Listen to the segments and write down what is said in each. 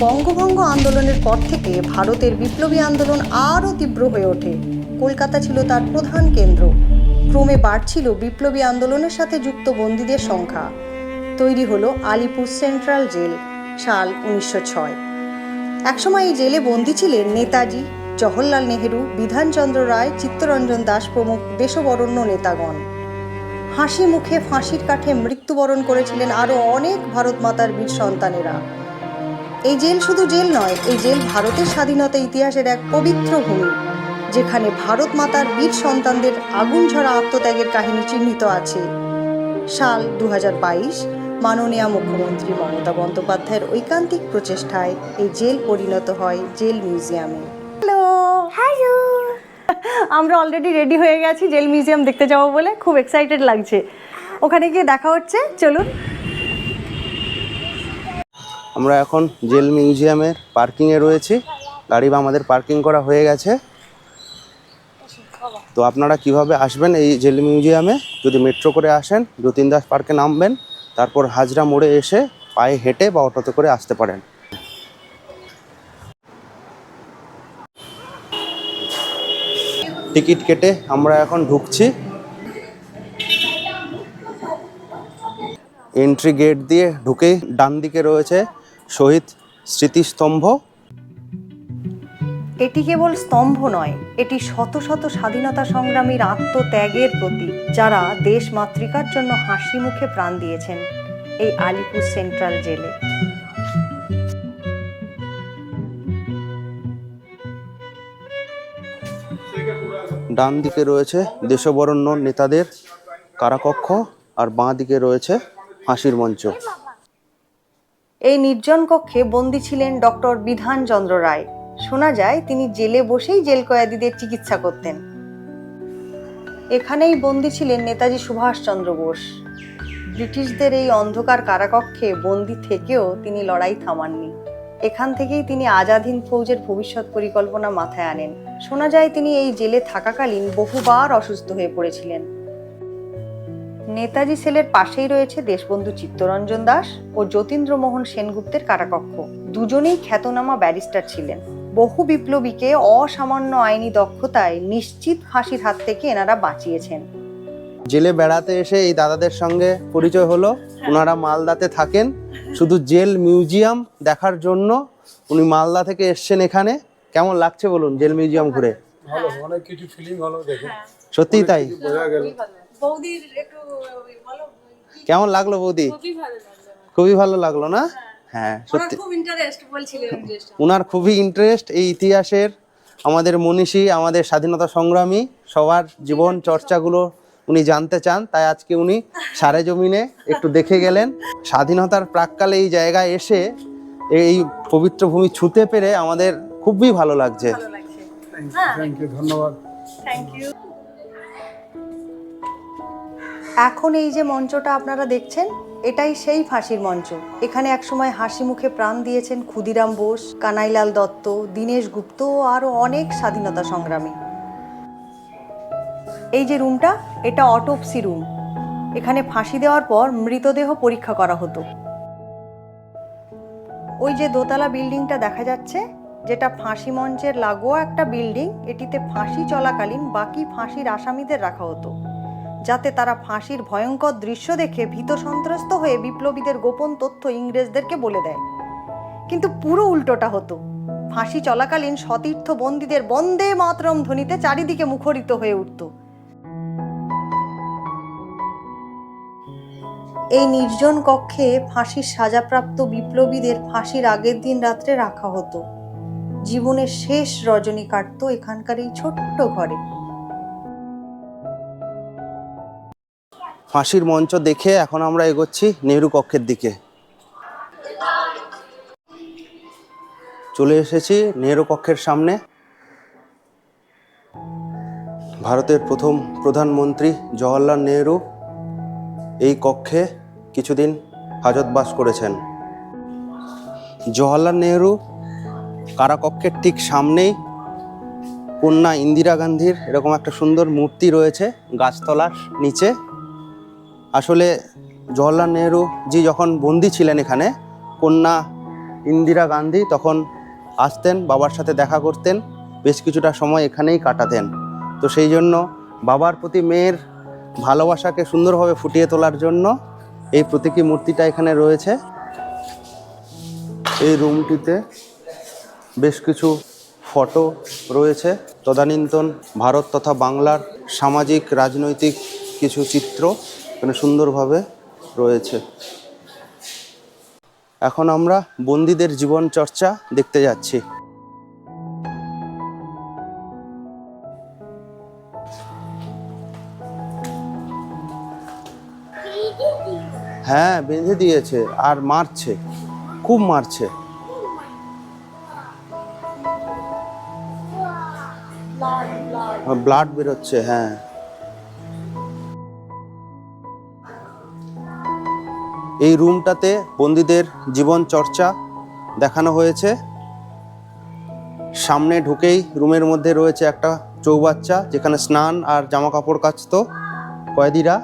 বঙ্গভঙ্গ আন্দোলনের পর থেকে ভারতের বিপ্লবী আন্দোলন আরও তীব্র হয়ে ওঠে। কলকাতা ছিল তার প্রধান কেন্দ্র। ক্রমে বাড়ছিল বিপ্লবী আন্দোলনের সাথে যুক্ত বন্দীদের সংখ্যা। তৈরি হলো আলিপুর সেন্ট্রাল জেল, সাল উনিশশো ছয়। একসময় এই জেলে বন্দী ছিলেন নেতাজি, জওহরলাল নেহেরু, বিধানচন্দ্র রায়, চিত্তরঞ্জন দাস প্রমুখ দেশবরণ্য নেতাগণ। হাসি মুখে ফাঁসির কাঠে মৃত্যুবরণ করেছিলেন আরও অনেক ভারত মাতার বীর সন্তানেরা। এই জেল শুধু জেল নয় এই জেল ভারতের স্বাধীনতা ইতিহাসের এক পবিত্র ভূমি যেখানে ভারত মাতার বীর সন্তানদের আগুন ঝরা আত্মত্যাগের কাহিনী চিহ্নিত আছে। সাল দু মাননীয় মুখ্যমন্ত্রী মমতা বন্দ্যোপাধ্যায়ের ঐকান্তিক প্রচেষ্টায় এই জেল পরিণত হয় জেল মিউজিয়ামে। হ্যালো! হ্যালো! আমরা অলরেডি রেডি হয়ে গেছি জেল মিউজিয়াম দেখতে যাব বলে খুব এক্সাইটেড লাগছে। ওখানে গিয়ে দেখা হচ্ছে চলুন। আমরা এখন জেল মিউজিয়ামের পার্কিংয়ে রয়েছি। গাড়ি বা আমাদের পার্কিং করা হয়ে গেছে। তো আপনারা কীভাবে আসবেন এই জেল মিউজিয়ামে? যদি মেট্রো করে আসেন যতীন দাস পার্কে নামবেন, তারপর হাজরা মোড়ে এসে পায়ে হেঁটে বা অটোতে করে আসতে পারেন। টিকিট কেটে আমরা এখন ঢুকছি। এন্ট্রি গেট দিয়ে ঢুকে ডান দিকে রয়েছে শহীদ স্মৃতিস্তম্ভ। এটি কেবল স্তম্ভ নয় এটি শত শত স্বাধীনতা সংগ্রামীর আত্মত্যাগের প্রতীক যারা দেশ মাতৃকার জন্য হাসি মুখে প্রাণ দিয়েছেন এই আলিপুর সেন্ট্রাল জেলে। ডান দিকে রয়েছে দেশবরণ্য নেতাদের কারাকক্ষ আর বাঁ দিকে রয়েছে হাসির মঞ্চ। এই নির্জন কক্ষে বন্দী ছিলেন ডক্টর বিধানচন্দ্র রায়। শোনা যায়, তিনি জেলে বসেই জেল কয়েদিদের চিকিৎসা করতেন। এখানেই বন্দী ছিলেন নেতাজি সুভাষচন্দ্র বোস। ব্রিটিশদের এই অন্ধকার কারাকক্ষে বন্দী থেকেও তিনি লড়াই থামাননি। এখান থেকেই তিনি আজাদিন ফৌজের ভবিষ্যৎ পরিকল্পনা মাথায় আনেন। শোনা যায়, তিনি এই জেলে থাকাকালীন বহুবার অসুস্থ হয়ে পড়েছিলেন। নেতাজি সেলের পাশেই রয়েছে দেশবন্ধু চিত্তরঞ্জন দাস ও যতীন্দ্রমোহন সেনগুপ্তের কারাকক্ষ। দুজনেই খ্যাতনামা ব্যারিস্টার ছিলেন। বহু বিপ্লবীকে অসামান্য আইনি দক্ষতায় নিশ্চিত ফাঁসির হাত থেকে এনারা বাঁচিয়েছেন। জেলে বেড়াতে এসে এই দাদাদের সঙ্গে পরিচয় হলো। ওনারা মালদাতে থাকেন। শুধু জেল মিউজিয়াম দেখার জন্য উনি মালদা থেকে এসছেন এখানে। কেমন লাগছে বলুন জেল মিউজিয়াম ঘুরে? ভালো অনেক কিছু ফিলিং হলো দেখে। সত্যিই তাই। বোঝা গেল। বৌদির একটু কেমন লাগল বৌদি? খুবই ভালো লাগল না? হ্যাঁ। সত্যি। খুব ইন্টারেস্ট বলছিলেন ওনার খুবই ইন্টারেস্ট এই ইতিহাসের আমাদের মনীষী আমাদের স্বাধীনতা সংগ্রামী সবার জীবন চর্চাগুলো উনি জানতে চান তাই আজকে উনি সারে জমিনে একটু দেখে গেলেন। স্বাধীনতার প্রাককালে এই জায়গায় এসে এই পবিত্র ভূমি ছুঁতে পেরে আমাদের খুবই ভালো লাগছে। থ্যাংক ইউ ধন্যবাদ। এখন এই যে মঞ্চটা আপনারা দেখছেন, এটাই সেই ফাঁসির মঞ্চ। এখানে একসময় হাসি মুখে প্রাণ দিয়েছেন ক্ষুদিরাম বোস, কানাইলাল দত্ত, দীনেশ গুপ্ত আরও অনেক স্বাধীনতা সংগ্রামী। এই যে রুমটা, এটা অটোপসি রুম। এখানে ফাঁসি দেওয়ার পর মৃতদেহ পরীক্ষা করা হতো। ওই যে দোতলা বিল্ডিংটা দেখা যাচ্ছে, যেটা ফাঁসি মঞ্চের লাগোয়া একটা বিল্ডিং, এটিতে ফাঁসি চলাকালীন বাকি ফাঁসির আসামিদের রাখা হতো। যাতে তারা ফাঁসির ভয়ঙ্কর দৃশ্য দেখে ভীত সন্ত্রস্ত হয়ে বিপ্লবীদের গোপন তথ্য ইংরেজদেরকে বলে দেয়। কিন্তু পুরো উল্টোটা হতো। ফাঁসি চলাকালীন সতীর্থ বন্দীদের বন্দে মাতরম ধ্বনিতে চারিদিকে মুখরিত হয়ে উঠত। এই নির্জন কক্ষে ফাঁসির সাজাপ্রাপ্ত বিপ্লবীদের ফাঁসির আগের দিন রাত্রে রাখা হতো। জীবনের শেষ রজনী কাটত এখানকার এই ছোট্ট ঘরে। ফাঁসির মঞ্চ দেখে এখন আমরা এগোচ্ছি নেহরু কক্ষের দিকে। চলে এসেছি নেহরু কক্ষের সামনে। ভারতের প্রথম প্রধানমন্ত্রী জওয়াহরলাল নেহরু এই কক্ষে কিছুদিন হাজতবাস করেছেন। জওয়াহরলাল নেহরু কারাকক্ষের ঠিক সামনেই কন্যা ইন্দিরা গান্ধীর এরকম একটা সুন্দর মূর্তি রয়েছে গাছতলার নিচে। আসলে জওয়াহরলাল নেহরু জি যখন বন্দি ছিলেন এখানে, কন্যা ইন্দিরা গান্ধী তখন আসতেন, বাবার সাথে দেখা করতেন, বেশ কিছুটা সময় এখানেই কাটাতেন। তো সেই জন্য বাবার প্রতি মেয়ের ভালোবাসাকে সুন্দরভাবে ফুটিয়ে তোলার জন্য এই প্রতীকী মূর্তিটা এখানে রয়েছে। এই রুমটিতে বেশ কিছু ফটো রয়েছে। তদানীন্তন ভারত তথা বাংলার সামাজিক, রাজনৈতিক কিছু চিত্র এখানে সুন্দরভাবে রয়েছে। এখন আমরা বন্দীদের জীবন চর্চা দেখতে যাচ্ছি। হ্যাঁ বেঁধে দিয়েছে আর মারছে। খুব মারছে। ব্লাড বেরোচ্ছে হ্যাঁ। এই রুমটাতে বন্দীদের জীবন চর্চা দেখানো হয়েছে। সামনে ঢুকেই রুমের মধ্যে রয়েছে একটা চৌবাচ্চা, যেখানে স্নান আর জামা কাপড় কাচতো কয়েদিরা।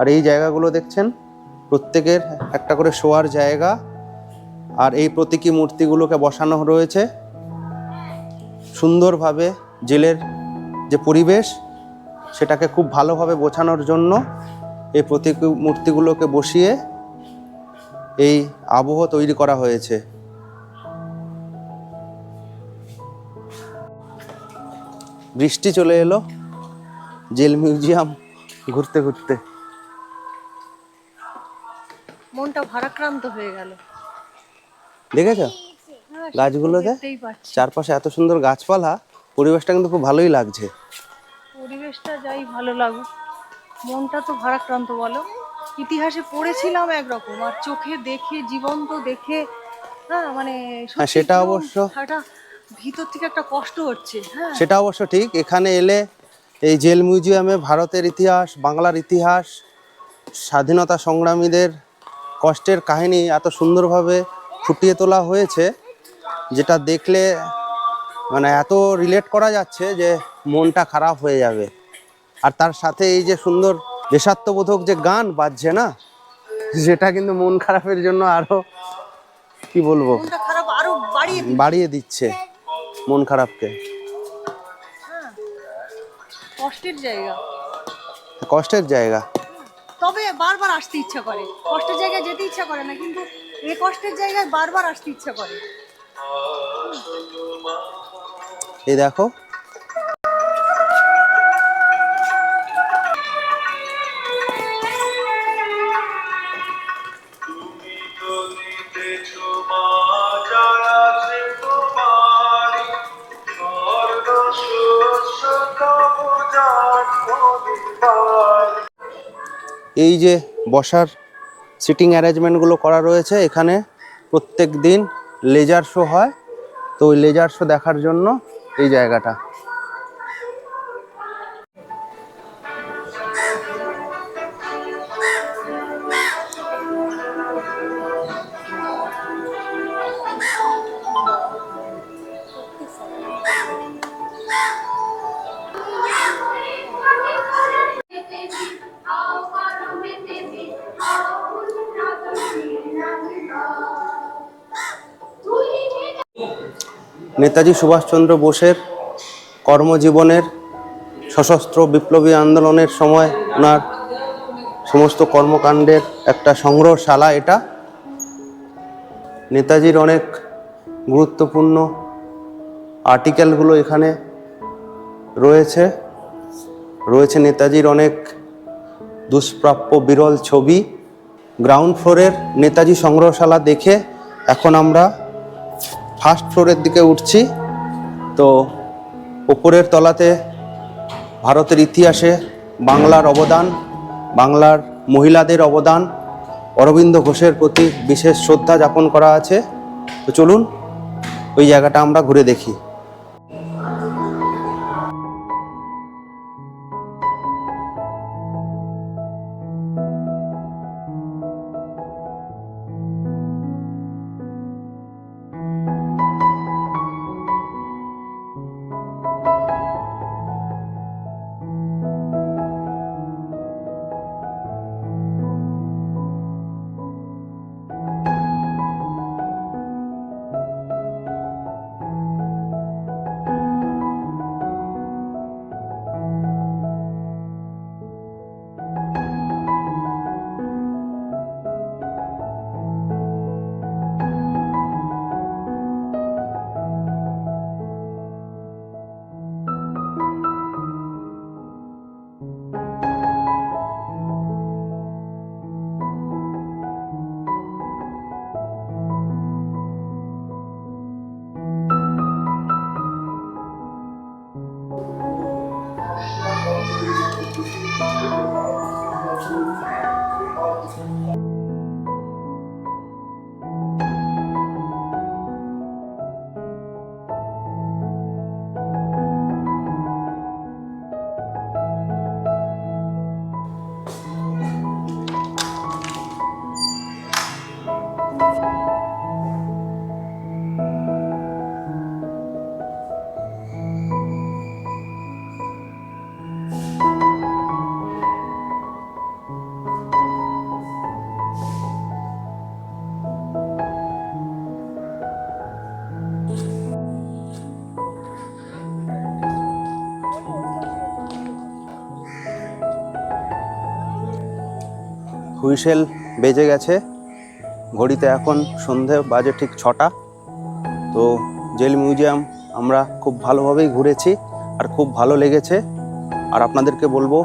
আর এই জায়গাগুলো দেখছেন, প্রত্যেকের একটা করে শোয়ার জায়গা। আর এই প্রতীকী মূর্তিগুলোকে বসানো রয়েছে। সুন্দরভাবে জেলের যে পরিবেশ, সেটাকে খুব ভালোভাবে বোঝানোর জন্য এই প্রতীকী মূর্তিগুলোকে বসিয়ে এই আবহ তৈরি করা হয়েছে। বৃষ্টি চলে এলো জেল মিউজিয়াম ঘুরতে ঘুরতে। মনটা ভারাক্রান্ত হয়ে গেল। দেখেছ? গাছগুলোতে দেখতেই পাচ্ছি। চারপাশে এত সুন্দর গাছপালা পরিবেশটা কিন্তু খুব ভালোই লাগছে। পরিবেশটা যাই ভালো লাগুক মনটা তো ভারাক্রান্ত বলো। ইতিহাসে পড়েছিলাম একরকম আর চোখে দেখে জীবন্ত দেখে হ্যাঁ মানে হ্যাঁ, সেটা অবশ্য- একটা ভিতর থেকে একটা কষ্ট হচ্ছে হ্যাঁ। সেটা অবশ্য ঠিক। এখানে এলে এই জেল মিউজিয়ামে ভারতের ইতিহাস বাংলার ইতিহাস স্বাধীনতা সংগ্রামীদের কষ্টের কাহিনী এত সুন্দরভাবে ফুটিয়ে তোলা হয়েছে যেটা দেখলে মানে এত রিলেট করা যাচ্ছে যে মনটা খারাপ হয়ে যাবে। আর তার সাথে এই যে সুন্দর দেশাত্মবোধক যে গান বাজছে না সেটা কিন্তু মন খারাপের জন্য আরও কি বলব? বাড়িয়ে দিচ্ছে। বাড়িয়ে দিচ্ছে মন খারাপকে। কষ্টের জায়গা। কষ্টের জায়গা। তবে বারবার আসতে ইচ্ছা করে। কষ্টের জায়গায় যেতে ইচ্ছা করে না কিন্তু এই কষ্টের জায়গায় বারবার আসতে ইচ্ছা করে। এই দেখো এই যে বসার সিটিং অ্যারেঞ্জমেন্টগুলো করা রয়েছে, এখানে প্রত্যেক দিন লেজার শো হয়। তো ওই লেজার শো দেখার জন্য এই জায়গাটা। নেতাজি সুভাষচন্দ্র বোসের কর্মজীবনের সশস্ত্র বিপ্লবী আন্দোলনের সময় ওনার সমস্ত কর্মকাণ্ডের একটা সংগ্রহশালা এটা। নেতাজির অনেক গুরুত্বপূর্ণ আর্টিকেলগুলো এখানে রয়েছে। রয়েছে নেতাজির অনেক দুষ্প্রাপ্য বিরল ছবি। গ্রাউন্ড ফ্লোরের নেতাজি সংগ্রহশালা দেখে এখন আমরা ফার্স্ট ফ্লোরের দিকে উঠছি। তো ওপরের তলাতে ভারতের ইতিহাসে বাংলার অবদান, বাংলার মহিলাদের অবদান, অরবিন্দ ঘোষের প্রতি বিশেষ শ্রদ্ধা যাপন করা আছে। তো চলুন, ওই জায়গাটা আমরা ঘুরে দেখি। হুইসেল বেজে গেছে। ঘড়িতে এখন সন্ধে, বাজে ঠিক ছটা। তো জেল মিউজিয়াম আমরা খুব ভালোভাবেই ঘুরেছি আর খুব ভালো লেগেছে। আর আপনাদেরকে বলব,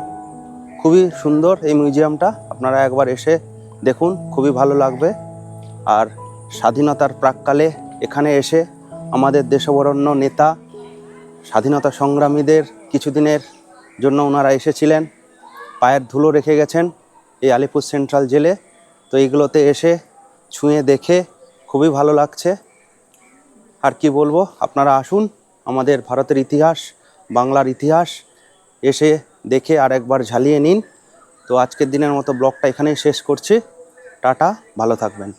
খুবই সুন্দর এই মিউজিয়ামটা। আপনারা একবার এসে দেখুন, খুবই ভালো লাগবে। আর স্বাধীনতার প্রাককালে এখানে এসে আমাদের দেশবরণ্য নেতা, স্বাধীনতা সংগ্রামীদের কিছুদিনের জন্য ওনারা এসেছিলেন, পায়ের ধুলো রেখে গেছেন। এই আলিপুর সেন্ট্রাল জেলে। তো এইগুলোতে এসে ছুঁয়ে দেখে খুবই ভালো লাগছে। আর কি বলব, আপনারা আসুন, আমাদের ভারতের ইতিহাস, বাংলার ইতিহাস এসে দেখে আর একবার ঝালিয়ে নিন। তো আজকের দিনের মতো ব্লগটা এখানেই শেষ করছি। টাটা, ভালো থাকবেন।